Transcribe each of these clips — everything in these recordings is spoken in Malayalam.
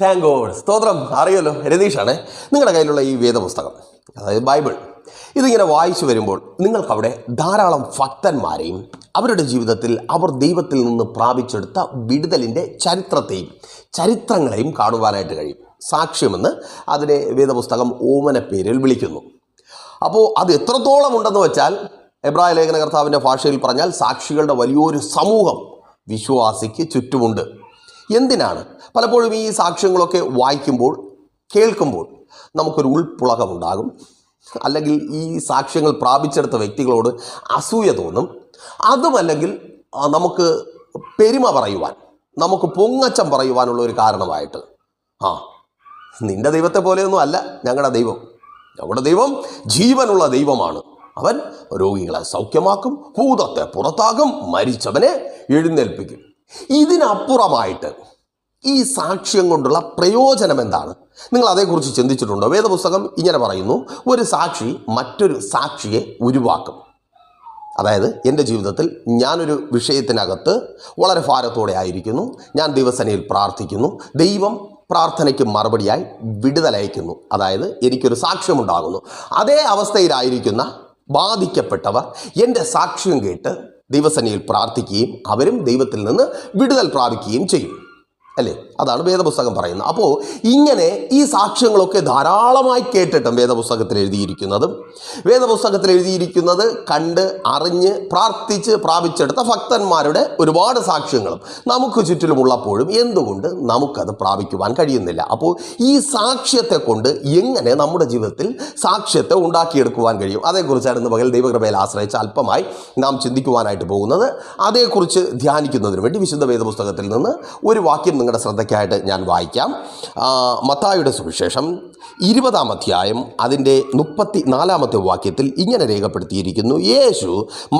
ഗോഡ് സ്തോത്രം. അറിയല്ലോ രതീഷാണ്. നിങ്ങളുടെ കയ്യിലുള്ള ഈ വേദപുസ്തകം അതായത് ബൈബിൾ ഇതിങ്ങനെ വായിച്ചു വരുമ്പോൾ നിങ്ങൾക്കവിടെ ധാരാളം ഭക്തന്മാരെയും അവരുടെ ജീവിതത്തിൽ അവർ ദൈവത്തിൽ നിന്ന് പ്രാപിച്ചെടുത്ത വിടുതലിന്റെ ചരിത്രത്തെയും ചരിത്രങ്ങളെയും കാണുവാനായിട്ട് കഴിയും. സാക്ഷ്യമെന്ന് അതിനെ വേദപുസ്തകം ഓമന പേരിൽ വിളിക്കുന്നു. അപ്പോൾ അത് എത്രത്തോളം ഉണ്ടെന്ന് വെച്ചാൽ എബ്രായ ലേഖന കർത്താവിന്റെ ഭാഷയിൽ പറഞ്ഞാൽ സാക്ഷികളുടെ വലിയൊരു സമൂഹം വിശ്വാസിക്ക് ചുറ്റുമുണ്ട്. എന്തിനാണ്? പലപ്പോഴും ഈ സാക്ഷ്യങ്ങളൊക്കെ വായിക്കുമ്പോൾ കേൾക്കുമ്പോൾ നമുക്കൊരു ഉൾപ്പുളകമുണ്ടാകും അല്ലെങ്കിൽ ഈ സാക്ഷ്യങ്ങൾ പ്രാപിച്ചെടുത്ത വ്യക്തികളോട് അസൂയ തോന്നും. അതുമല്ലെങ്കിൽ നമുക്ക് പെരുമ പറയുവാൻ നമുക്ക് പൊങ്ങച്ചം പറയുവാനുള്ള ഒരു കാരണമായിട്ട്. ആ നിന്റെ ദൈവത്തെ പോലെയൊന്നും അല്ല ഞങ്ങളുടെ ദൈവം. ഞങ്ങളുടെ ദൈവം ജീവനുള്ള ദൈവമാണ്. അവൻ രോഗികളെ സൗഖ്യമാക്കും ഭൂതത്തെ പുറത്താകും മരിച്ചവനെ എഴുന്നേൽപ്പിക്കും. ഇതിനപ്പുറമായിട്ട് ഈ സാക്ഷ്യം കൊണ്ടുള്ള പ്രയോജനം എന്താണ്? നിങ്ങൾ അതേക്കുറിച്ച് ചിന്തിച്ചിട്ടുണ്ടോ? വേദപുസ്തകം ഇങ്ങനെ പറയുന്നു ഒരു സാക്ഷി മറ്റൊരു സാക്ഷിയെ ഉരുവാക്കും. അതായത് എന്റെ ജീവിതത്തിൽ ഞാനൊരു വിഷയത്തിനകത്ത് വളരെ ഭാരത്തോടെ ആയിരിക്കുന്നു ഞാൻ ദിവസനയിൽ പ്രാർത്ഥിക്കുന്നു ദൈവം പ്രാർത്ഥനയ്ക്ക് മറുപടിയായി വിടുതലയക്കുന്നു അതായത് എനിക്കൊരു സാക്ഷ്യമുണ്ടാകുന്നു. അതേ അവസ്ഥയിലായിരിക്കുന്ന ബാധിക്കപ്പെട്ടവർ എന്റെ സാക്ഷ്യം കേട്ട് ദിവസനയിൽ പ്രാർത്ഥിക്കുകയും അവരും ദൈവത്തിൽ നിന്ന് വിടുതൽ പ്രാപിക്കുകയും ചെയ്യും. അല്ലേ? അതാണ് വേദപുസ്തകം പറയുന്നത്. അപ്പോൾ ഇങ്ങനെ ഈ സാക്ഷ്യങ്ങളൊക്കെ ധാരാളമായി കേട്ടിട്ടും വേദപുസ്തകത്തിൽ എഴുതിയിരിക്കുന്നതും വേദപുസ്തകത്തിൽ എഴുതിയിരിക്കുന്നത് കണ്ട് അറിഞ്ഞ് പ്രാർത്ഥിച്ച് പ്രാപിച്ചെടുത്ത ഭക്തന്മാരുടെ ഒരുപാട് സാക്ഷ്യങ്ങളും നമുക്ക് ചുറ്റിലുമുള്ളപ്പോഴും എന്തുകൊണ്ട് നമുക്കത് പ്രാപിക്കുവാൻ കഴിയുന്നില്ല? അപ്പോൾ ഈ സാക്ഷ്യത്തെ കൊണ്ട് എങ്ങനെ നമ്മുടെ ജീവിതത്തിൽ സാക്ഷ്യത്തെ ഉണ്ടാക്കിയെടുക്കുവാൻ കഴിയും? അതേക്കുറിച്ചാണ് ഇന്ന് പകൽ ദൈവകൃപയിൽ ആശ്രയിച്ച് അല്പമായി നാം ചിന്തിക്കുവാനായിട്ട് പോകുന്നത്. അതേക്കുറിച്ച് ധ്യാനിക്കുന്നതിന് വേണ്ടി വിശുദ്ധ വേദപുസ്തകത്തിൽ നിന്ന് ഒരു വാക്യം നിങ്ങളുടെ ശ്രദ്ധയ്ക്കായിട്ട് ഞാൻ വായിക്കാം. മത്തായുടെ സുവിശേഷം ഇരുപതാം അധ്യായം അതിന്റെ മുപ്പത്തി നാലാമത്തെ വാക്യത്തിൽ ഇങ്ങനെ രേഖപ്പെടുത്തിയിരിക്കുന്നു. യേശു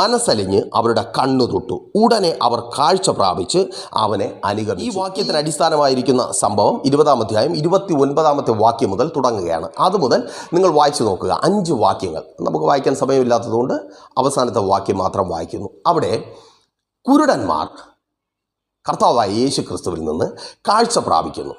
മനസ്സലിഞ്ഞ് അവരുടെ കണ്ണു തൊട്ടു. ഉടനെ അവർ കാഴ്ച പ്രാപിച്ച് അവനെ അനുഗമിച്ചു. ഈ വാക്യത്തിന് അടിസ്ഥാനമായിരിക്കുന്ന സംഭവം ഇരുപതാം അധ്യായം ഇരുപത്തി ഒൻപതാമത്തെ വാക്യം മുതൽ തുടങ്ങുകയാണ്. അതുമുതൽ നിങ്ങൾ വായിച്ചു നോക്കുക. അഞ്ച് വാക്യങ്ങൾ. നമുക്ക് വായിക്കാൻ സമയമില്ലാത്തതുകൊണ്ട് അവസാനത്തെ വാക്യം മാത്രം വായിക്കുന്നു. അവിടെ കുരുടന്മാർ കർത്താവായ യേശു ക്രിസ്തുവിൽ നിന്ന് കാഴ്ച പ്രാപിക്കുന്നു.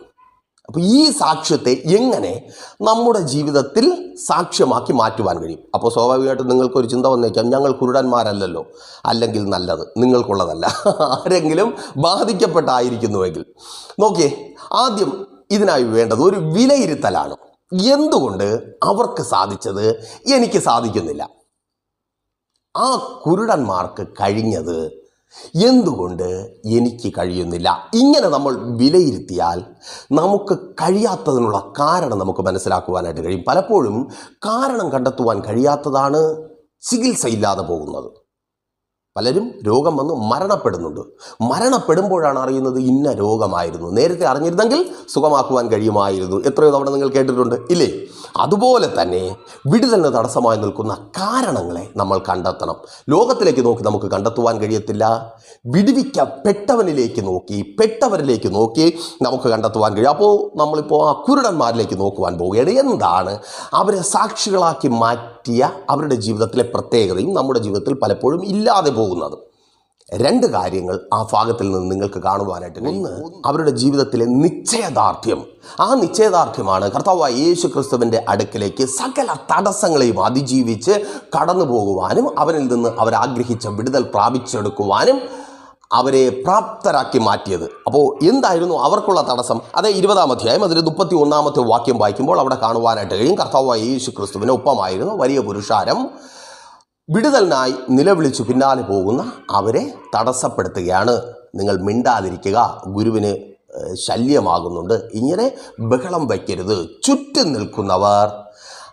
അപ്പോൾ ഈ സാക്ഷ്യത്തെ എങ്ങനെ നമ്മുടെ ജീവിതത്തിൽ സാക്ഷ്യമാക്കി മാറ്റുവാൻ കഴിയും? അപ്പോൾ സ്വാഭാവികമായിട്ടും നിങ്ങൾക്കൊരു ചിന്ത വന്നേക്കാം ഞങ്ങൾ കുരുടന്മാരല്ലല്ലോ. അല്ലെങ്കിൽ നല്ലത് നിങ്ങൾക്കുള്ളതല്ല. ആരെങ്കിലും ബാധിക്കപ്പെട്ടായിരിക്കുന്നുവെങ്കിൽ. നോക്കിയേ ആദ്യം ഇതിനായി വേണ്ടത് ഒരു വിലയിരുത്തലാണ്. എന്തുകൊണ്ട് അവർക്ക് സാധിച്ചത്? എനിക്ക് സാധിക്കുന്നില്ല. ആ കുരുടന്മാർക്ക് കഴിഞ്ഞത് എന്തുകൊണ്ട് എനിക്ക് കഴിയുന്നില്ല? ഇങ്ങനെ നമ്മൾ വിലയിരുത്തിയാൽ നമുക്ക് കഴിയാത്തതിനുള്ള കാരണം നമുക്ക് മനസ്സിലാക്കുവാനായിട്ട് കഴിയും. പലപ്പോഴും കാരണം കണ്ടെത്തുവാൻ കഴിയാത്തതാണ് ചികിത്സയില്ലാതെ പോകുന്നത്. പലരും രോഗം വന്ന് മരണപ്പെടുന്നുണ്ട്. മരണപ്പെടുമ്പോഴാണ് അറിയുന്നത് ഇന്ന രോഗമായിരുന്നു. നേരത്തെ അറിഞ്ഞിരുന്നെങ്കിൽ സുഖമാക്കുവാൻ കഴിയുമായിരുന്നു. എത്രയോ തവണ നിങ്ങൾ കേട്ടിട്ടുണ്ട്. ഇല്ലേ? അതുപോലെ തന്നെ വിടുതലിന് തടസ്സമായി നിൽക്കുന്ന കാരണങ്ങളെ നമ്മൾ കണ്ടെത്തണം. ലോകത്തിലേക്ക് നോക്കി നമുക്ക് കണ്ടെത്തുവാൻ കഴിയത്തില്ല. വിടുവിക്കപ്പെട്ടവനിലേക്ക് നോക്കി പെട്ടവരിലേക്ക് നോക്കി നമുക്ക് കണ്ടെത്തുവാൻ കഴിയും. അപ്പോൾ നമ്മളിപ്പോൾ ആ കുരുടന്മാരിലേക്ക് നോക്കുവാൻ പോവുകയാണ്. എന്താണ്? അവരെ സാക്ഷികളാക്കി മാറ്റിയ അവരുടെ ജീവിതത്തിലെ പ്രത്യേകതയും നമ്മുടെ ജീവിതത്തിൽ പലപ്പോഴും ഇല്ലാതെ പോകുന്നത്. രണ്ട് കാര്യങ്ങൾ ആ ഭാഗത്തിൽ നിന്ന് നിങ്ങൾക്ക് കാണുവാനായിട്ട്. ഒന്ന് അവരുടെ ജീവിതത്തിലെ നിശ്ചയദാർഢ്യം. ആ നിശ്ചയദാർഢ്യമാണ് കർത്താവായ യേശു ക്രിസ്തുവിന്റെ അടുക്കിലേക്ക് സകല തടസ്സങ്ങളെയും അതിജീവിച്ച് കടന്നു പോകുവാനും അവരിൽ നിന്ന് അവരാഗ്രഹിച്ച വിടുതൽ പ്രാപിച്ചെടുക്കുവാനും അവരെ പ്രാപ്തരാക്കി മാറ്റിയത്. അപ്പോൾ എന്തായിരുന്നു അവർക്കുള്ള തടസ്സം? അതേ ഇരുപതാം അധ്യായം അതിൽ മുപ്പത്തി ഒന്നാമത്തെ വാക്യം വായിക്കുമ്പോൾ അവിടെ കാണുവാനായിട്ട് കഴിയും. കർത്താവായ യേശു ക്രിസ്തുവിന് ഒപ്പമായിരുന്നു വലിയ പുരുഷാരം. വിടുതലിനായി നിലവിളിച്ചു പിന്നാലെ പോകുന്ന അവരെ തടസ്സപ്പെടുത്തുകയാണ്. നിങ്ങൾ മിണ്ടാതിരിക്കുക. ഗുരുവിന് ശല്യമാകുന്നുണ്ട്. ഇങ്ങനെ ബഹളം വയ്ക്കരുത്. ചുറ്റും നിൽക്കുന്നവർ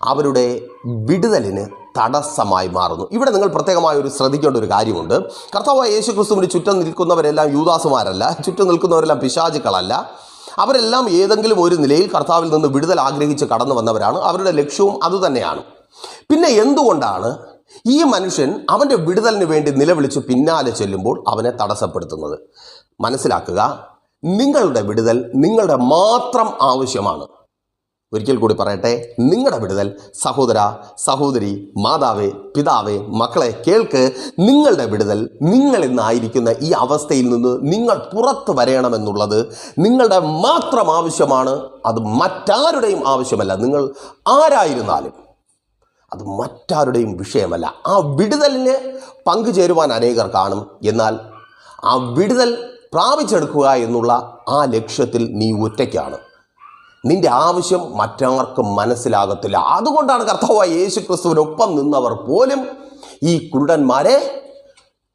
അവരുടെ വിടുതലിന് തടസ്സമായി മാറുന്നു. ഇവിടെ നിങ്ങൾ പ്രത്യേകമായ ഒരു ശ്രദ്ധിക്കേണ്ട ഒരു കാര്യമുണ്ട്. കർത്താവായ യേശു ക്രിസ്തുവിന് ചുറ്റും നിൽക്കുന്നവരെല്ലാം യൂദാസുമാരല്ല. ചുറ്റും നിൽക്കുന്നവരെല്ലാം പിശാചുക്കളല്ല. അവരെല്ലാം ഏതെങ്കിലും ഒരു നിലയിൽ കർത്താവിൽ നിന്ന് വിടുതൽ ആഗ്രഹിച്ച് കടന്നു വന്നവരാണ്. അവരുടെ ലക്ഷ്യവും അതുതന്നെയാണ്. പിന്നെ എന്തുകൊണ്ടാണ് ഈ മനുഷ്യൻ അവന്റെ വിടുതലിന് വേണ്ടി നിലവിളിച്ച് പിന്നാലെ ചെല്ലുമ്പോൾ അവനെ തടസ്സപ്പെടുത്തുന്നത്. മനസ്സിലാക്കുക നിങ്ങളുടെ വിടുതൽ നിങ്ങളുടെ മാത്രം ആവശ്യമാണ്. ഒരിക്കൽ കൂടി പറയട്ടെ നിങ്ങളുടെ വിടുതൽ സഹോദര സഹോദരി മാതാവേ പിതാവേ മക്കളെ കേൾക്ക്. നിങ്ങളുടെ വിടുതൽ നിങ്ങൾ ഇന്നായിരിക്കുന്ന ഈ അവസ്ഥയിൽ നിന്ന് നിങ്ങൾ പുറത്തു വരയണമെന്നുള്ളത് നിങ്ങളുടെ മാത്രം ആവശ്യമാണ്. അത് മറ്റാരുടെയും ആവശ്യമല്ല. നിങ്ങൾ ആരായിരുന്നാലും അത് മറ്റാരുടെയും വിഷയമല്ല. ആ വിടുതലിന് പങ്കുചേരുവാൻ അനേകർ കാണും. എന്നാൽ ആ വിടുതൽ പ്രാപിച്ചെടുക്കുക എന്നുള്ള ആ ലക്ഷ്യത്തിൽ നീ ഒറ്റയ്ക്കാണ്. നിന്റെ ആവശ്യം മറ്റാർക്കും മനസ്സിലാകത്തില്ല. അതുകൊണ്ടാണ് കർത്താവായ യേശു ക്രിസ്തുവിനൊപ്പം നിന്നവർ പോലും ഈ കുരുടന്മാരെ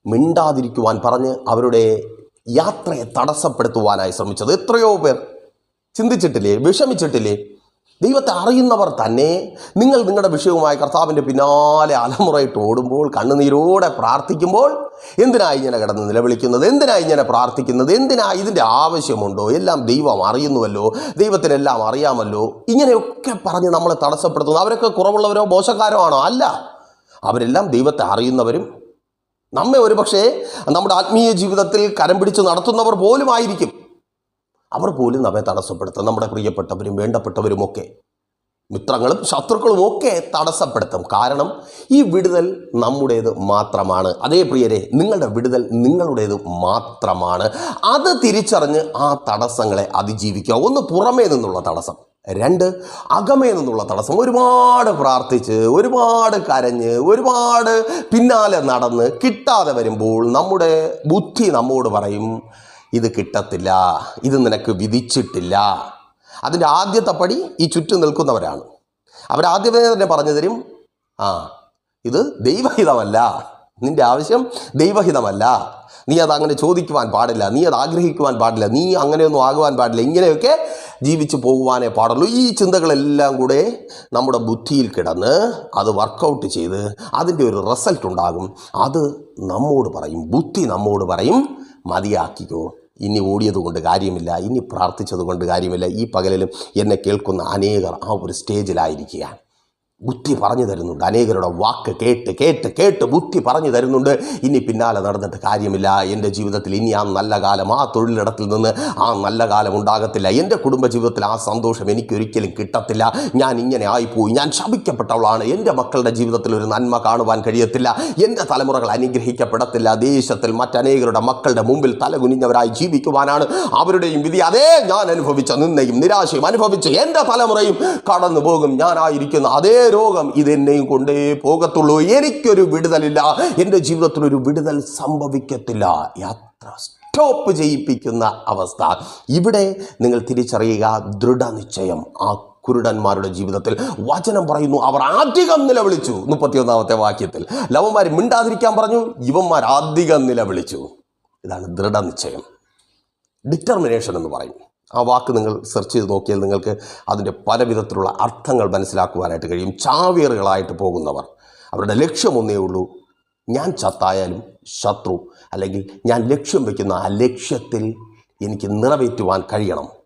മിണ്ടാതിരിക്കുവാൻ പറഞ്ഞ് അവരുടെ യാത്രയെ തടസ്സപ്പെടുത്തുവാനായി ശ്രമിച്ചത്. എത്രയോ പേർ ചിന്തിച്ചിട്ടില്ലേ വിഷമിച്ചിട്ടില്ലേ? ദൈവത്തെ അറിയുന്നവർ തന്നെ നിങ്ങൾ നിങ്ങളുടെ വിഷയവുമായി കർത്താവിന്റെ പിന്നാലെ അലമുറയിട്ട് ഓടുമ്പോൾ കണ്ണുനീരോടെ പ്രാർത്ഥിക്കുമ്പോൾ എന്തിനായി ഇങ്ങനെ കിടന്ന് നിലവിളിക്കുന്നത്? എന്തിനായി ഇങ്ങനെ പ്രാർത്ഥിക്കുന്നത്? എന്തിനാ ഇതിന്റെ ആവശ്യമുണ്ടോ? എല്ലാം ദൈവം അറിയുന്നുവല്ലോ. ദൈവത്തിനെല്ലാം അറിയാമല്ലോ. ഇങ്ങനെയൊക്കെ പറഞ്ഞ് നമ്മളെ തടസ്സപ്പെടുത്തുന്നു. അവരൊക്കെ കുറവുള്ളവരോ മോശക്കാരോ ആണോ? അല്ല. അവരെല്ലാം ദൈവത്തെ അറിയുന്നവരും നമ്മെ ഒരുപക്ഷേ നമ്മുടെ ആത്മീയ ജീവിതത്തിൽ കരം പിടിച്ച് നടത്തുന്നവർ പോലും ആയിരിക്കും അവർ പോലും നമ്മെ തടസ്സപ്പെടുത്തും. നമ്മുടെ പ്രിയപ്പെട്ടവരും വേണ്ടപ്പെട്ടവരുമൊക്കെ. മിത്രങ്ങളും ശത്രുക്കളും ഒക്കെ തടസ്സപ്പെടുത്തും. കാരണം ഈ വിടുതൽ നമ്മുടേത് മാത്രമാണ്. അതേ പ്രിയരെ നിങ്ങളുടെ വിടുതൽ നിങ്ങളുടേത് മാത്രമാണ്. അത് തിരിച്ചറിഞ്ഞ് ആ തടസ്സങ്ങളെ അതിജീവിക്കുക. ഒന്ന് പുറമേ നിന്നുള്ള തടസ്സം. രണ്ട് അകമേ നിന്നുള്ള തടസ്സം. ഒരുപാട് പ്രാർത്ഥിച്ച് ഒരുപാട് കരഞ്ഞ് ഒരുപാട് പിന്നാലെ നടന്ന് കിട്ടാതെ വരുമ്പോൾ നമ്മുടെ ബുദ്ധി നമ്മോട് പറയും ഇത് കിട്ടത്തില്ല ഇത് നിനക്ക് വിധിച്ചിട്ടില്ല. അതിന്റെ ആദ്യത്തെ പടി ഈ ചുറ്റും നിൽക്കുന്നവരാണ്. അവരാദ്യമേ തന്നെ പറഞ്ഞു തരും ആ ഇത് ദൈവഹിതമല്ല. നിന്റെ ആവശ്യം ദൈവഹിതമല്ല. നീ അത് അങ്ങനെ ചോദിക്കുവാൻ പാടില്ല നീ അത് ആഗ്രഹിക്കുവാൻ പാടില്ല നീ അങ്ങനെയൊന്നും ആകുവാൻ പാടില്ല. ഇങ്ങനെയൊക്കെ ജീവിച്ചു പോകുവാനേ പാടുള്ളൂ. ഈ ചിന്തകളെല്ലാം കൂടെ നമ്മുടെ ബുദ്ധിയിൽ കിടന്ന് അത് വർക്കൗട്ട് ചെയ്ത് അതിന്റെ ഒരു റിസൾട്ട് ഉണ്ടാകും. അത് നമ്മോട് പറയും ബുദ്ധി നമ്മോട് പറയും മതിയാക്കിക്കോ. ഇനി ഓടിയതുകൊണ്ട് കാര്യമില്ല ഇനി പ്രാർത്ഥിച്ചതുകൊണ്ട് കാര്യമില്ല. ഈ പകലിലും എന്നെ കേൾക്കുന്ന അനേകർ ആ ഒരു സ്റ്റേജിലായിരിക്കുക ബുദ്ധി പറഞ്ഞു തരുന്നുണ്ട്. അനേകരുടെ വാക്ക് കേട്ട് കേട്ട് കേട്ട് ബുദ്ധി പറഞ്ഞു തരുന്നുണ്ട്. ഇനി പിന്നാലെ നടന്നിട്ട് കാര്യമില്ല. എന്റെ ജീവിതത്തിൽ ഇനി ആ നല്ല കാലം ആ തൊഴിലിടത്തിൽ നിന്ന് ആ നല്ല കാലം ഉണ്ടാകത്തില്ല. എന്റെ കുടുംബ ജീവിതത്തിൽ ആ സന്തോഷം എനിക്ക് ഒരിക്കലും കിട്ടത്തില്ല. ഞാൻ ഇങ്ങനെ ആയിപ്പോയി. ഞാൻ ശപിക്കപ്പെട്ടവളാണ്. എന്റെ മക്കളുടെ ജീവിതത്തിൽ ഒരു നന്മ കാണുവാൻ കഴിയത്തില്ല. എന്റെ തലമുറകൾ അനുഗ്രഹിക്കപ്പെടത്തില്ല. ദേശത്തിൽ മറ്റനേകരുടെ മക്കളുടെ മുമ്പിൽ തലകുനിഞ്ഞവരായി ജീവിക്കുവാനാണ് അവരുടെയും വിധി. അതേ ഞാൻ അനുഭവിച്ച നിന്നയും നിരാശയും അനുഭവിച്ച് എന്റെ തലമുറയും കടന്നു പോകും ഞാനായിരിക്കുന്ന അതേ രോഗം ഇതെന്നെയും കൊണ്ടേ പോകത്തുള്ളൂ. എനിക്കൊരു വിടുതലില്ല. എന്റെ ജീവിതത്തിൽ ഒരു വിടുതൽ സംഭവിക്കത്തില്ല. യാത്ര സ്റ്റോപ്പ് ചെയ്യിപ്പിക്കുന്ന അവസ്ഥ. ഇവിടെ നിങ്ങൾ തിരിച്ചറിയുക ദൃഢനിശ്ചയം. ആ കുരുടന്മാരുടെ ജീവിതത്തിൽ വചനം പറയുന്നു. അവർ അധികം നിലവിളിച്ചു. മുപ്പത്തിയൊന്നാമത്തെ വാക്യത്തിൽ. ലവന്മാർ മിണ്ടാതിരിക്കാൻ പറഞ്ഞു. ഇവന്മാർ അധികം നിലവിളിച്ചു. ഇതാണ് ദൃഢനിശ്ചയം. ഡിറ്റർമിനേഷൻ എന്ന് പറയും ആ വാക്ക് നിങ്ങൾ സെർച്ച് ചെയ്ത് നോക്കിയാൽ നിങ്ങൾക്ക് അതിന്റെ പല വിധത്തിലുള്ള അർത്ഥങ്ങൾ മനസ്സിലാക്കുവാനായിട്ട് കഴിയും. ചാവേറുകളായിട്ട് പോകുന്നവർ. അവരുടെ ലക്ഷ്യമൊന്നേ ഉള്ളൂ. ഞാൻ ചത്തായാലും ശത്രു. അല്ലെങ്കിൽ ഞാൻ ലക്ഷ്യം വയ്ക്കുന്ന ആ ലക്ഷ്യത്തിൽ എനിക്ക് നിറവേറ്റുവാൻ കഴിയണം.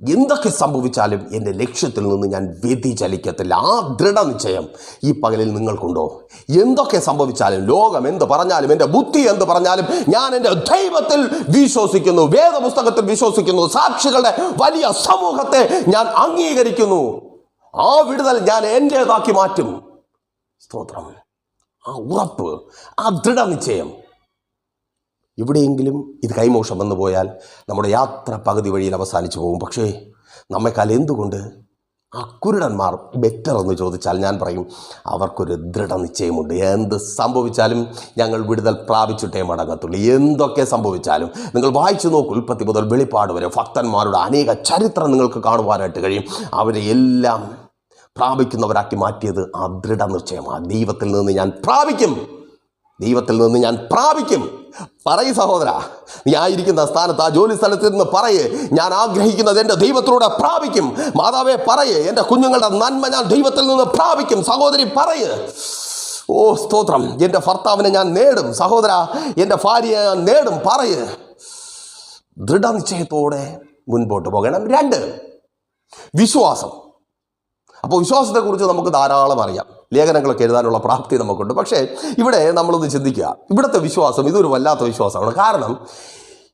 എന്തൊക്കെ സംഭവിച്ചാലും എന്റെ ലക്ഷ്യത്തിൽ നിന്ന് ഞാൻ വ്യതിചലിക്കത്തില്ല ആ ദൃഢനിശ്ചയം ഈ പകലിൽ നിങ്ങൾക്കുണ്ടോ? എന്തൊക്കെ സംഭവിച്ചാലും ലോകം എന്ത് പറഞ്ഞാലും എന്റെ ബുദ്ധി എന്ത് പറഞ്ഞാലും ഞാൻ എന്റെ ദൈവത്തിൽ വിശ്വസിക്കുന്നു വേദപുസ്തകത്തിൽ വിശ്വസിക്കുന്നു സാക്ഷികളുടെ വലിയ സമൂഹത്തെ ഞാൻ അംഗീകരിക്കുന്നു. ആ വിടുതൽ ഞാൻ എന്റേതാക്കി മാറ്റും. സ്തോത്രം. ആ ഉറപ്പ് ആ ദൃഢനിശ്ചയം എവിടെയെങ്കിലും ഇത് കൈമോശം വന്നു പോയാൽ നമ്മുടെ യാത്ര പകുതി വഴിയിൽ അവസാനിച്ചു പോകും. പക്ഷേ നമ്മെക്കാൾ എന്തുകൊണ്ട് ആ കുരുടന്മാർ ബെറ്റർ എന്ന് ചോദിച്ചാൽ ഞാൻ പറയും അവർക്കൊരു ദൃഢനിശ്ചയമുണ്ട്. എന്ത് സംഭവിച്ചാലും ഞങ്ങൾ വിടുതൽ പ്രാപിച്ചിട്ടേ മടങ്ങത്തുള്ളൂ. എന്തൊക്കെ സംഭവിച്ചാലും നിങ്ങൾ വായിച്ചു നോക്കൂ ഉൽപ്പത്തി മുതൽ വെളിപ്പാട് വരെ ഭക്തന്മാരുടെ അനേക ചരിത്രം നിങ്ങൾക്ക് കാണുവാനായിട്ട് കഴിയും. അവരെ എല്ലാം പ്രാപിക്കുന്നവരാക്കി മാറ്റിയത് ആ ദൃഢനിശ്ചയമാണ്. ദൈവത്തിൽ നിന്ന് ഞാൻ പ്രാപിക്കും. ദൈവത്തിൽ നിന്ന് ഞാൻ പ്രാപിക്കും. പറയ് സഹോദര നീ ആയിരിക്കുന്ന സ്ഥാനത്ത് ആ ജോലി സ്ഥലത്ത് നിന്ന് പറയ്. ഞാൻ ആഗ്രഹിക്കുന്നത് എന്റെ ദൈവത്തിലൂടെ പ്രാപിക്കും. മാതാവേ പറയ്. എന്റെ കുഞ്ഞുങ്ങളുടെ നന്മ ഞാൻ ദൈവത്തിൽ നിന്ന് പ്രാപിക്കും. സഹോദരി പറയ്. ഓ സ്തോത്രം. എന്റെ ഭർത്താവിനെ ഞാൻ നേടും. സഹോദര എന്റെ ഭാര്യയെ ഞാൻ നേടും. പറയ്. ദൃഢനിശ്ചയത്തോടെ മുൻപോട്ട് പോകണം. രണ്ട് വിശ്വാസം. അപ്പോൾ വിശ്വാസത്തെക്കുറിച്ച് നമുക്ക് ധാരാളം അറിയാം. ലേഖനങ്ങളൊക്കെ എഴുതാനുള്ള പ്രാപ്തി നമുക്കുണ്ട്. പക്ഷേ ഇവിടെ നമ്മളൊന്ന് ചിന്തിക്കുക. ഇവിടുത്തെ വിശ്വാസം ഇതൊരു വല്ലാത്ത വിശ്വാസമാണ്. കാരണം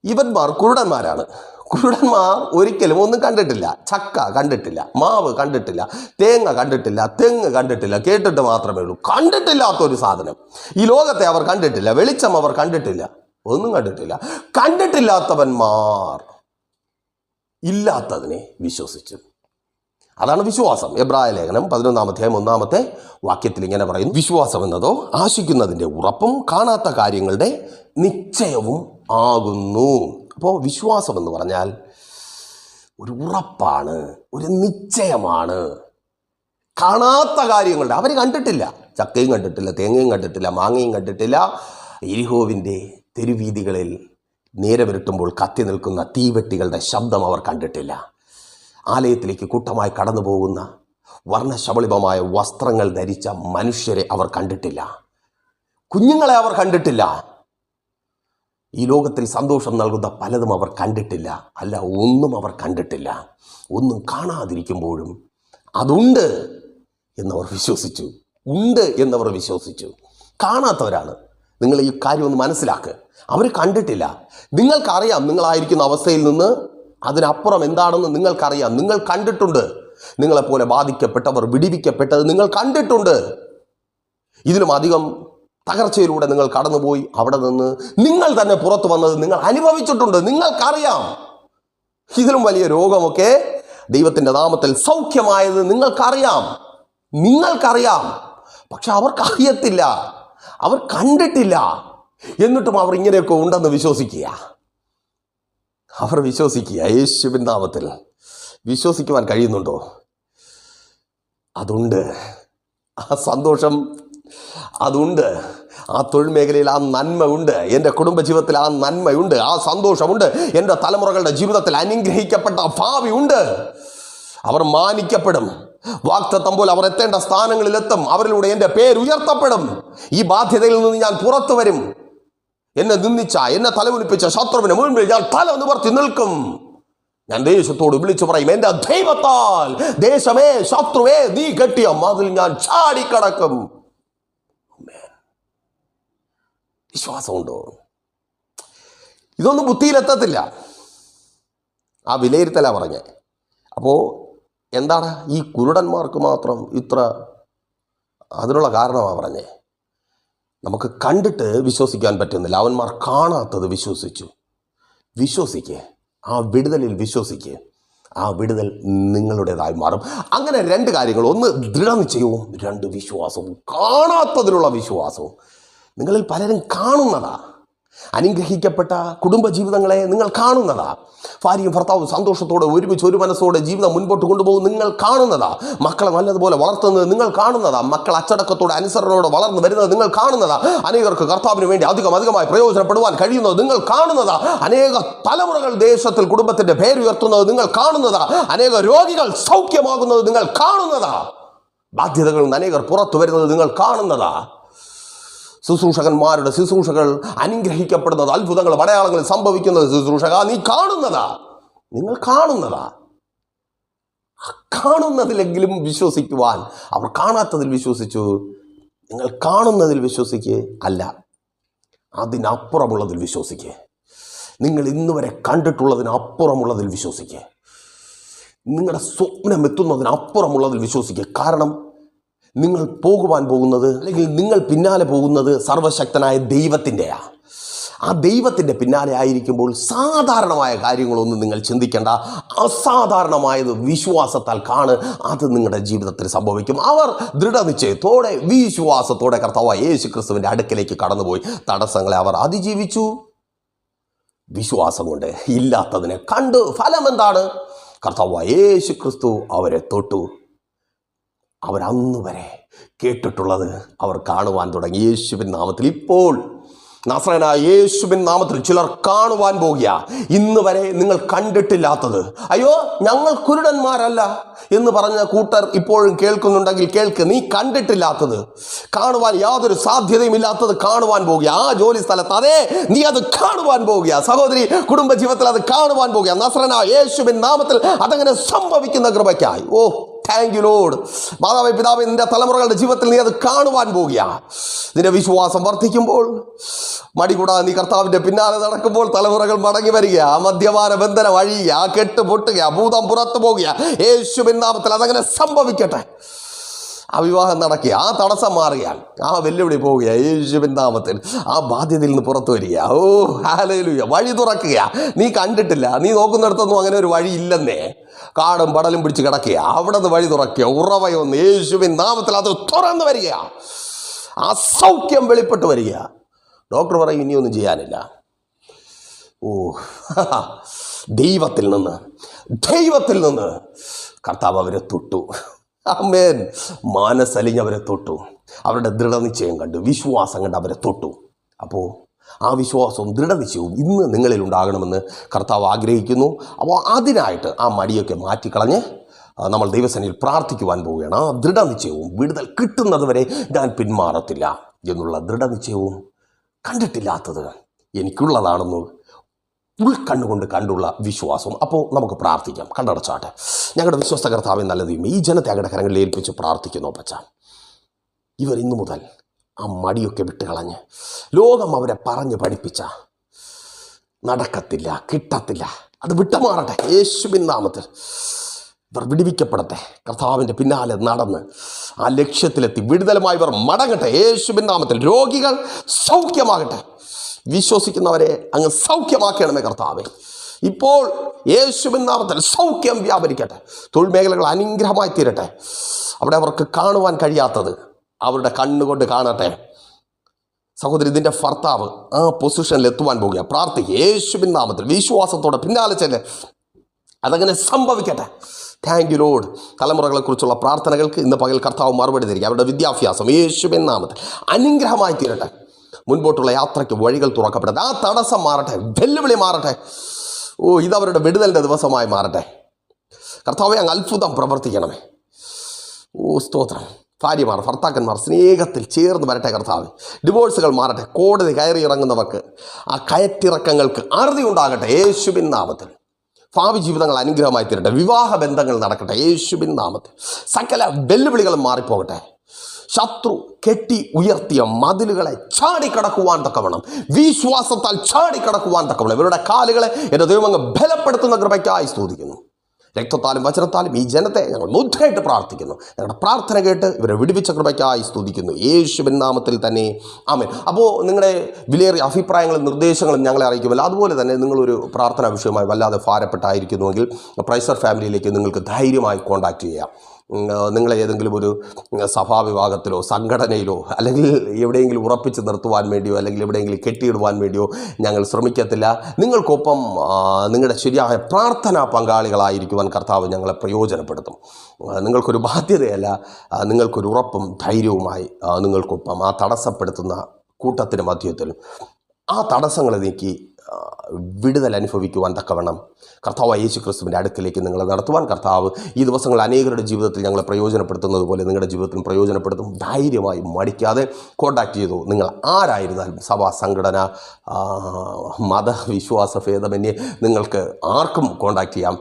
ഇവന്മാർ കുരുടന്മാരാണ്. കുരുടന്മാർ ഒരിക്കലും ഒന്നും കണ്ടിട്ടില്ല. ചക്ക കണ്ടിട്ടില്ല. മാവ് കണ്ടിട്ടില്ല. തേങ്ങ കണ്ടിട്ടില്ല. തെങ്ങ് കണ്ടിട്ടില്ല. കേട്ടിട്ട് മാത്രമേ ഉള്ളൂ. കണ്ടിട്ടില്ലാത്ത ഒരു സാധനം. ഈ ലോകത്തെ അവർ കണ്ടിട്ടില്ല. വെളിച്ചം അവർ കണ്ടിട്ടില്ല. ഒന്നും കണ്ടിട്ടില്ല. കണ്ടിട്ടില്ലാത്തവന്മാർ ഇല്ലാത്തതിനെ വിശ്വസിച്ചു. അതാണ് വിശ്വാസം. എബ്രായ ലേഖനം പതിനൊന്നാമത്തെ ഒന്നാമത്തെ വാക്യത്തിൽ ഇങ്ങനെ പറയുന്നു. വിശ്വാസം എന്നതോ ആശിക്കുന്നതിന്റെ ഉറപ്പും കാണാത്ത കാര്യങ്ങളുടെ നിശ്ചയവും ആകുന്നു. അപ്പോൾ വിശ്വാസം എന്ന് പറഞ്ഞാൽ ഒരു ഉറപ്പാണ് ഒരു നിശ്ചയമാണ്. കാണാത്ത കാര്യങ്ങളുടെ അവർ കണ്ടിട്ടില്ല. ചക്കയും കണ്ടിട്ടില്ല തേങ്ങയും കണ്ടിട്ടില്ല മാങ്ങയും കണ്ടിട്ടില്ല. ഇരിഹോവിന്റെ തെരുവീതികളിൽ നേരെ വിരട്ടുമ്പോൾ കത്തി നിൽക്കുന്ന തീവെട്ടികളുടെ ശബ്ദം അവർ കണ്ടിട്ടില്ല. ആലയത്തിലേക്ക് കൂട്ടമായി കടന്നു പോകുന്ന വർണശബളിപമായ വസ്ത്രങ്ങൾ ധരിച്ച മനുഷ്യരെ അവർ കണ്ടിട്ടില്ല. കുഞ്ഞുങ്ങളെ അവർ കണ്ടിട്ടില്ല. ഈ ലോകത്തിൽ സന്തോഷം നൽകുന്ന പലതും അവർ കണ്ടിട്ടില്ല. അല്ല ഒന്നും അവർ കണ്ടിട്ടില്ല. ഒന്നും കാണാതിരിക്കുമ്പോഴും അതുണ്ട് എന്നവർ വിശ്വസിച്ചു. ഉണ്ട് എന്നവർ വിശ്വസിച്ചു. കാണാത്തവരാണ്. നിങ്ങൾ ഈ കാര്യം ഒന്ന് മനസ്സിലാക്കുക അവർ കണ്ടിട്ടില്ല. നിങ്ങൾക്കറിയാം നിങ്ങളായിരിക്കുന്ന അവസ്ഥയിൽ നിന്ന് അതിനപ്പുറം എന്താണെന്ന് നിങ്ങൾക്കറിയാം. നിങ്ങൾ കണ്ടിട്ടുണ്ട്. നിങ്ങളെപ്പോലെ ബാധിക്കപ്പെട്ടവർ വിടിവിക്കപ്പെട്ടത് നിങ്ങൾ കണ്ടിട്ടുണ്ട്. ഇതിലും അധികം തകർച്ചയിലൂടെ നിങ്ങൾ കടന്നുപോയി. അവിടെ നിന്ന് നിങ്ങൾ തന്നെ പുറത്തു വന്നത് നിങ്ങൾ അനുഭവിച്ചിട്ടുണ്ട്. നിങ്ങൾക്കറിയാം. ഇതിലും വലിയ രോഗമൊക്കെ ദൈവത്തിന്റെ നാമത്തിൽ സൗഖ്യമായത് നിങ്ങൾക്കറിയാം. നിങ്ങൾക്കറിയാം. പക്ഷെ അവർക്കറിയത്തില്ല അവർ കണ്ടിട്ടില്ല. എന്നിട്ടും അവർ ഇങ്ങനെയൊക്കെ ഉണ്ടെന്ന് വിശ്വസിക്കുക. അവർ വിശ്വസിക്കുക യേശുവിൻ നാമത്തിൽ. വിശ്വസിക്കുവാൻ കഴിയുന്നുണ്ടോ? അതുണ്ട്. ആ സന്തോഷം അതുണ്ട്. ആ തൊഴിൽ മേഖലയിൽ ആ ഉണ്ട്. എന്റെ കുടുംബജീവിതത്തിൽ ആ നന്മയുണ്ട് ആ സന്തോഷമുണ്ട് എന്റെ തലമുറകളുടെ ജീവിതത്തിൽ അനുഗ്രഹിക്കപ്പെട്ട ഉണ്ട്. അവർ മാനിക്കപ്പെടും. വാക്തത്വം പോലെ അവർ എത്തേണ്ട സ്ഥാനങ്ങളിലെത്തും. അവരിലൂടെ എന്റെ പേര് ഉയർത്തപ്പെടും ഈ ബാധ്യതയിൽ നിന്ന് ഞാൻ പുറത്തു വരും എന്നെ നിന്ദിച്ച എന്നെ തലകുലിപ്പിച്ച ശത്രുവിന് മുൻപിൽ ഞാൻ തല നിവർത്തി നിൽക്കും. ഞാൻ ദേശത്തോട് വിളിച്ചു പറയും എന്റെ ദൈവത്താൽ ദേശമേ ശത്രുവേ നീ കെട്ടിയ മതിൽ ഞാൻ ചാടിക്കടക്കും. വിശ്വാസമുണ്ടോ? ഇതൊന്നും ബുദ്ധിയിലെത്തത്തില്ല ആ വിലയിരുത്തല പറഞ്ഞേ. അപ്പോൾ എന്താണ്? ഈ കുരുടന്മാർക്ക് മാത്രം ഇത്ര അതിനുള്ള കാരണമാണ് പറഞ്ഞേ. നമുക്ക് കണ്ടിട്ട് വിശ്വസിക്കാൻ പറ്റുന്നില്ല. അവന്മാർ കാണാത്തത് വിശ്വസിച്ചു. വിശ്വസിക്ക്. ആ വിടുതലിൽ വിശ്വസിക്ക്. ആ വിടുതൽ നിങ്ങളുടേതായി മാറും. അങ്ങനെ രണ്ട് കാര്യങ്ങൾ. ഒന്ന് ദൃഢനിശ്ചയവും. രണ്ട് വിശ്വാസവും. കാണാത്തതിലുള്ള വിശ്വാസവും. നിങ്ങളിൽ പലരും കാണുന്നതാ. അനുഗ്രഹിക്കപ്പെട്ട കുടുംബജീവിതങ്ങളെ നിങ്ങൾ കാണുന്നതാ. ഭാര്യയും ഭർത്താവും സന്തോഷത്തോടെ ഒരുമിച്ച് ഒരു മനസ്സോടെ ജീവിതം മുൻപോട്ട് കൊണ്ടുപോകും നിങ്ങൾ കാണുന്നതാ. മക്കളെ നല്ലതുപോലെ വളർത്തുന്നത് നിങ്ങൾ കാണുന്നതാ. മക്കൾ അച്ചടക്കത്തോടെ അനുസരണയോടെ വളർന്നു വരുന്നത് നിങ്ങൾ കാണുന്നതാ. അനേകർക്ക് കർത്താവിന് വേണ്ടി അധികം അധികമായി പ്രയോജനപ്പെടുവാൻ കഴിയുന്നത് നിങ്ങൾ കാണുന്നതാ. അനേക തലമുറകൾ ദേശത്തിൽ കുടുംബത്തിന്റെ പേരുയർത്തുന്നത് നിങ്ങൾ കാണുന്നതാ. അനേക രോഗികൾ സൗഖ്യമാകുന്നത് നിങ്ങൾ കാണുന്നതാ. ബാധ്യതകളിൽ നിന്ന് അനേകർ പുറത്തു വരുന്നത് നിങ്ങൾ കാണുന്നതാ. ശുശ്രൂഷകന്മാരുടെ ശുശ്രൂഷകൾ അനുഗ്രഹിക്കപ്പെടുന്നത് അത്ഭുതങ്ങൾ അടയാളങ്ങൾ സംഭവിക്കുന്നത് ശുശ്രൂഷക നീ കാണുന്നതാ. നിങ്ങൾ കാണുന്നതാ. കാണുന്നതിലെങ്കിലും വിശ്വസിക്കുവാൻ. അവർ കാണാത്തതിൽ വിശ്വസിച്ചു. നിങ്ങൾ കാണുന്നതിൽ വിശ്വസിക്കുക അല്ല. അതിനപ്പുറമുള്ളതിൽ വിശ്വസിക്കുക നിങ്ങൾ ഇന്ന് വരെ കണ്ടിട്ടുള്ളതിനപ്പുറമുള്ളതിൽ വിശ്വസിക്കുക നിങ്ങളുടെ സ്വപ്നം എത്തുന്നതിനപ്പുറമുള്ളതിൽ വിശ്വസിക്കുക കാരണം നിങ്ങൾ പോകുവാൻ പോകുന്നത് അല്ലെങ്കിൽ നിങ്ങൾ പിന്നാലെ പോകുന്നത് സർവശക്തനായ ദൈവത്തിന്റെയാണ് ആ ദൈവത്തിന്റെ പിന്നാലെ ആയിരിക്കുമ്പോൾ സാധാരണമായ കാര്യങ്ങളൊന്നും നിങ്ങൾ ചിന്തിക്കേണ്ട. അസാധാരണമായത് വിശ്വാസത്താൽ കാണ് അത് നിങ്ങളുടെ ജീവിതത്തിൽ സംഭവിക്കും. അവർ ദൃഢനിശ്ചയത്തോടെ വിശ്വാസത്തോടെ കർത്താവ് യേശു ക്രിസ്തുവിന്റെ അടുക്കിലേക്ക് കടന്നുപോയി. തടസ്സങ്ങളെ അവർ അതിജീവിച്ചു. വിശ്വാസം കൊണ്ട് ഇല്ലാത്തതിനെ കണ്ടു. ഫലം എന്താണ് കർത്താവ് യേശു ക്രിസ്തു അവരെ തൊട്ടു. അവരന്ന് വരെ കേട്ടിട്ടുള്ളത് അവർ കാണുവാൻ തുടങ്ങി. യേശുവിൻ നാമത്തിൽ ഇപ്പോൾ നസ്രനായ യേശുവിൻ നാമത്തിൽ ചിലർ കാണുവാൻ പോകുക. ഇന്ന് വരെ നിങ്ങൾ കണ്ടിട്ടില്ലാത്തത്. അയ്യോ ഞങ്ങൾ കുരുടന്മാരല്ല എന്ന് പറഞ്ഞ കൂട്ടർ ഇപ്പോഴും കേൾക്കുന്നുണ്ടെങ്കിൽ കേൾക്ക് നീ കണ്ടിട്ടില്ലാത്തത്. കാണുവാൻ യാതൊരു സാധ്യതയും ഇല്ലാത്തത് കാണുവാൻ പോകുക. ആ ജോലി സ്ഥലത്ത് അതെ നീ അത് കാണുവാൻ പോകുക. സഹോദരി കുടുംബജീവിതത്തിൽ അത് കാണുവാൻ പോകുക. നസ്രനായ യേശുവിൻ നാമത്തിൽ അതങ്ങനെ സംഭവിക്കുന്ന കൃപയ്ക്കായി. ഓ താങ്ക് യു ലോഡ് മാതാവേ പിതാവ് നിന്റെ തലമുറകളുടെ ജീവിതത്തിൽ നീ അത് കാണുവാൻ പോകുക. നിന്റെ വിശ്വാസം വർദ്ധിക്കുമ്പോൾ മടികൂടാതെ നീ കർത്താവിന്റെ പിന്നാലെ നടക്കുമ്പോൾ തലമുറകൾ മടങ്ങി വരിക. ആ മദ്യപാന ബന്ധന വഴിയുക ആ കെട്ട് പൊട്ടുക ഭൂതം പുറത്തു പോകുക. യേശുവിൻ നാമത്തിൽ അതങ്ങനെ സംഭവിക്കട്ടെ. ആ വിവാഹം നടക്കുക ആ തടസ്സം മാറിയാൽ ആ വെല്ലുവിളി പോവുക യേശുവിൻ നാമത്തിൽ. ആ ബാധ്യതയിൽ നിന്ന് പുറത്തു വരിക. ഓ ഹാലയിലുക വഴി തുറക്കുക. നീ കണ്ടിട്ടില്ല നീ നോക്കുന്നിടത്തൊന്നും അങ്ങനെ ഒരു വഴി ഇല്ലെന്നേ കാടും പടലും പിടിച്ച് കിടക്കുക. അവിടെ വഴി തുറക്കുക. ഉറവയൊന്ന് യേശുവിൻ നാമത്തിൽ അത് തുറന്നു വരിക. അസൗഖ്യം സൗഖ്യം വെളിപ്പെട്ട് വരിക. ഡോക്ടർ പറയും ഇനിയൊന്നും ചെയ്യാനില്ല. ഓ ദൈവത്തിൽ നിന്ന് ദൈവത്തിൽ നിന്ന് കർത്താവ് അവരെ തൊട്ടു. അമ്മേൻ മാനസലിഞ്ഞവരെ തൊട്ടു. അവരുടെ ദൃഢനിശ്ചയം കണ്ടു. വിശ്വാസം കണ്ട് അവരെ തൊട്ടു. അപ്പോൾ ആ വിശ്വാസവും ദൃഢനിശ്ചയവും ഇന്ന് നിങ്ങളിൽ ഉണ്ടാകണമെന്ന് കർത്താവ് ആഗ്രഹിക്കുന്നു. അപ്പോൾ അതിനായിട്ട് ആ മടിയൊക്കെ മാറ്റിക്കളഞ്ഞ് നമ്മൾ ദൈവസേനയിൽ പ്രാർത്ഥിക്കുവാൻ പോവുകയാണ്. ആ ദൃഢനിശ്ചയവും വിടുതൽ കിട്ടുന്നത് വരെ ഞാൻ പിന്മാറത്തില്ല എന്നുള്ള ദൃഢനിശ്ചയവും കണ്ടിട്ടില്ലാത്തത് എനിക്കുള്ളതാണെന്ന് ഉൾക്കണ്ണുകൊണ്ട് കണ്ടുള്ള വിശ്വാസം അപ്പോൾ നമുക്ക് പ്രാർത്ഥിക്കാം. കണ്ടടച്ചാട്ടെ ഞങ്ങളുടെ വിശ്വസ്ത കർത്താവ് നല്ല ഈ ജനത്തെ അങ്ങയുടെ കരങ്ങളിൽ ഏൽപ്പിച്ച് പ്രാർത്ഥിക്കുന്നു പച്ച ഇവർ ഇന്നു മുതൽ ആ മടിയൊക്കെ വിട്ട് കളഞ്ഞ്. ലോകം അവരെ പറഞ്ഞ് പഠിപ്പിച്ച. നടക്കത്തില്ല കിട്ടത്തില്ല. അത് വിട്ടുമാറട്ടെ. യേശുവിൻ നാമത്തിൽ. ഇവർ വിടിവിക്കപ്പെടട്ടെ. കർത്താവിന്റെ പിന്നാലെ നടന്ന് ആ ലക്ഷ്യത്തിലെത്തി. വിടുതലുമായി ഇവർ മടങ്ങട്ടെ. യേശുവിൻ നാമത്തിൽ രോഗികൾ സൗഖ്യമാകട്ടെ. വിശ്വസിക്കുന്നവരെ അങ്ങ് സൗഖ്യമാക്കണമേ കർത്താവേ. ഇപ്പോൾ യേശുവിൻ നാമത്തിൽ സൗഖ്യം വ്യാപരിക്കട്ടെ. തൊഴിൽ മേഖലകൾ അനുഗ്രഹമായി തീരട്ടെ. അവിടെ അവർക്ക് കാണുവാൻ കഴിയാത്തത് അവരുടെ കണ്ണുകൊണ്ട് കാണട്ടെ. സഹോദരി ഇതിന്റെ ഭർത്താവ് ആ പൊസിഷനിൽ എത്തുവാൻ പോകുക പ്രാർത്ഥിക്കുക യേശുവിൻ നാമത്തിൽ വിശ്വാസത്തോടെ പിന്നാലെ ചെല്ലെ. അതങ്ങനെ സംഭവിക്കട്ടെ. താങ്ക് യു ലോഡ് തലമുറകളെക്കുറിച്ചുള്ള പ്രാർത്ഥനകൾക്ക് ഇന്ന് പകൽ കർത്താവ് മറുപടി തരിക. അവരുടെ വിദ്യാഭ്യാസം യേശുവിൻ നാമത്തിൽ അനുഗ്രഹമായി തീരട്ടെ. മുൻപോട്ടുള്ള യാത്രയ്ക്ക് വഴികൾ തുറക്കപ്പെടട്ടെ. ആ തടസ്സം മാറട്ടെ. വെല്ലുവിളി മാറട്ടെ. ഓ ഇതവരുടെ വിടുതലിന്റെ ദിവസമായി മാറട്ടെ. കർത്താവെ അങ്ങ് അത്ഭുതം പ്രവർത്തിക്കണമേ. ഓ സ്തോത്രം. ഭാര്യമാർ ഭർത്താക്കന്മാർ സ്നേഹത്തിൽ ചേർന്ന് വരട്ടെ കർത്താവ്. ഡിവോഴ്സുകൾ മാറട്ടെ കോടതി കയറി ഇറങ്ങുന്നവർക്ക് ആ കയറ്റിറക്കങ്ങൾക്ക് അറുതി ഉണ്ടാകട്ടെ യേശുബിൻ നാമത്തിൽ. ഭാവി ജീവിതങ്ങൾ അനുഗ്രഹമായി തീരട്ടെ വിവാഹ ബന്ധങ്ങൾ നടക്കട്ടെ യേശുബിൻ നാമത്തിൽ. സകല വെല്ലുവിളികളും മാറിപ്പോകട്ടെ. ശത്രു കെട്ടി ഉയർത്തിയ മതിലുകളെ ചാടിക്കടക്കുവാൻ തക്കവണ്ണം വിശ്വാസത്താൽ ചാടിക്കടക്കുവാൻ തക്കവണ്ണം. ഇവരുടെ കാലുകളെ എന്റെ ദൈവങ്ങൾ ബലപ്പെടുത്തുന്ന കൃപയ്ക്കായി സ്തുതിക്കുന്നു. രക്തത്താലും വചനത്താലും ഈ ജനത്തെ ഞങ്ങൾ മുദ്രയിട്ട് പ്രാർത്ഥിക്കുന്നു. ഞങ്ങളുടെ പ്രാർത്ഥന കേട്ട് ഇവരെ വിടുവിച്ച കൃപയ്ക്കായി സ്തുതിക്കുന്നു. യേശുവിൻ നാമത്തിൽ തന്നെ. ആമേൻ. അപ്പോൾ നിങ്ങളുടെ വിലയേറിയ അഭിപ്രായങ്ങളും നിർദ്ദേശങ്ങളും ഞങ്ങളെ അറിയിക്കുമല്ലോ. അതുപോലെ തന്നെ നിങ്ങളൊരു പ്രാർത്ഥനാ വിഷയമായി വല്ലാതെ ഭാരപ്പെട്ടായിരിക്കുന്നുവെങ്കിൽ പ്രൈസർ ഫാമിലിയിലേക്ക് നിങ്ങൾക്ക് ധൈര്യമായി കോൺടാക്റ്റ് ചെയ്യാം. നിങ്ങളെ ഏതെങ്കിലും ഒരു സഭാ സഭാവിഭാഗത്തിലോ സംഘടനയിലോ അല്ലെങ്കിൽ എവിടെയെങ്കിലും ഉറപ്പിച്ച് നിർത്തുവാൻ വേണ്ടിയോ അല്ലെങ്കിൽ എവിടെയെങ്കിലും കെട്ടിയിടുവാൻ വേണ്ടിയോ ഞങ്ങൾ ശ്രമിക്കത്തില്ല. നിങ്ങൾക്കൊപ്പം നിങ്ങളുടെ ശരിയായ പ്രാർത്ഥനാ പങ്കാളികളായിരിക്കുവാൻ കർത്താവ് ഞങ്ങളെ പ്രയോജനപ്പെടുത്തും. നിങ്ങൾക്കൊരു ബാധ്യതയല്ല നിങ്ങൾക്കൊരു ഉറപ്പും ധൈര്യവുമായി നിങ്ങൾക്കൊപ്പം ആ തടസ്സപ്പെടുത്തുന്ന കൂട്ടത്തിന് മധ്യത്തിൽ ആ തടസ്സങ്ങളെ നീക്കി വിടുതൽ അനുഭവിക്കുവാൻ തക്കവണ്ണം കർത്താവ് യേശു ക്രിസ്തുവിന്റെ അടുക്കിലേക്ക് നിങ്ങളെ നടത്തുവാൻ കർത്താവ് ഈ ദിവസങ്ങൾ അനേകരുടെ ജീവിതത്തിൽ ഞങ്ങളെ പ്രയോജനപ്പെടുത്തുന്നത് പോലെ നിങ്ങളുടെ ജീവിതത്തിൽ പ്രയോജനപ്പെടുത്തും. ധൈര്യമായി മടിക്കാതെ കോണ്ടാക്ട് ചെയ്തു. നിങ്ങൾ ആരായിരുന്നാലും സഭാ സംഘടന മതവിശ്വാസ ഭേദമന്യേ നിങ്ങൾക്ക് ആർക്കും കോണ്ടാക്ട് ചെയ്യാം.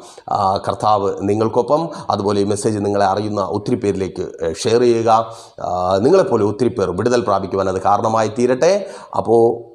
കർത്താവ് നിങ്ങൾക്കൊപ്പം അതുപോലെ ഈ മെസ്സേജ് നിങ്ങളെ അറിയുന്ന ഒത്തിരി പേരിലേക്ക് ഷെയർ ചെയ്യുക. നിങ്ങളെപ്പോലെ ഒത്തിരി പേർ വിടുതൽ പ്രാപിക്കുവാൻ അത് കാരണമായി തീരട്ടെ. അപ്പോൾ